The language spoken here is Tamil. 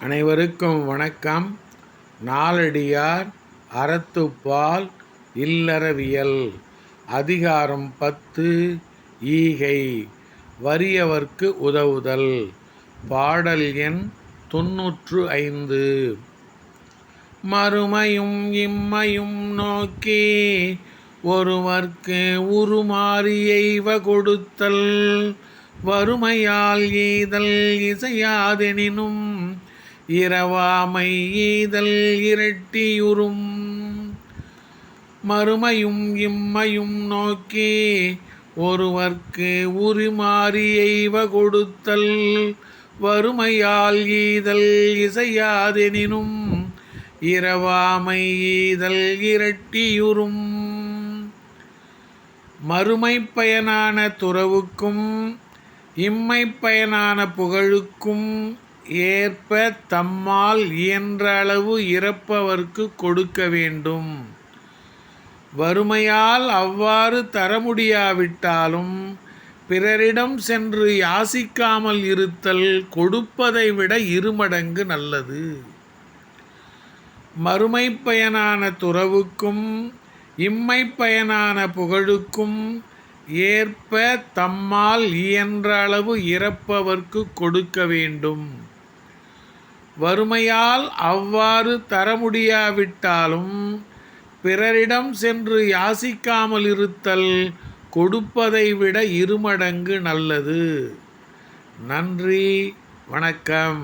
அனைவருக்கும் வணக்கம். நாலடியார் அறத்துப்பால் இல்லறவியல். அதிகாரம் பத்து ஈகை. வறியவர்க்கு உதவுதல். பாடல் எண் தொன்னூற்று ஐந்து. மறுமையும் இம்மையும் நோக்கி ஒருவர்க்கு உருமாறியைவ கொடுத்தல். வறுமையால் ஈதல் இசையாதெனினும் இரவாமை ஈதல் இரட்டியுறும். மறுமையும் இம்மையும் நோக்கி ஒருவர்க்கு உரிமாறியைவ கொடுத்தல் வறுமையால் ஈதல் இசையாதெனினும் இரவாமை ஈதல் இரட்டியுறும். மறுமை பயனான துறவுக்கும் இம்மை பயனான புகழுக்கும் ஏற்ப தம்மால் இயன்ற அளவு இறப்பவர்க்கு கொடுக்க வேண்டும். வறுமையால் அவ்வாறு தர முடியாவிட்டாலும் பிறரிடம் சென்று யாசிக்காமல் இருத்தல் கொடுப்பதை விட இருமடங்கு நல்லது. மறுமை பயனான துறவுக்கும் இம்மை பயனான புகழுக்கும் ஏற்ப தம்மால் இயன்ற அளவு இறப்பவர்க்கு கொடுக்க வேண்டும். வறுமையால் அவ்வாறு தர முடியாவிட்டாலும் பிறரிடம் சென்று யாசிக்காமல் இருத்தல் கொடுப்பதை விட இருமடங்கு நல்லது. நன்றி வணக்கம்.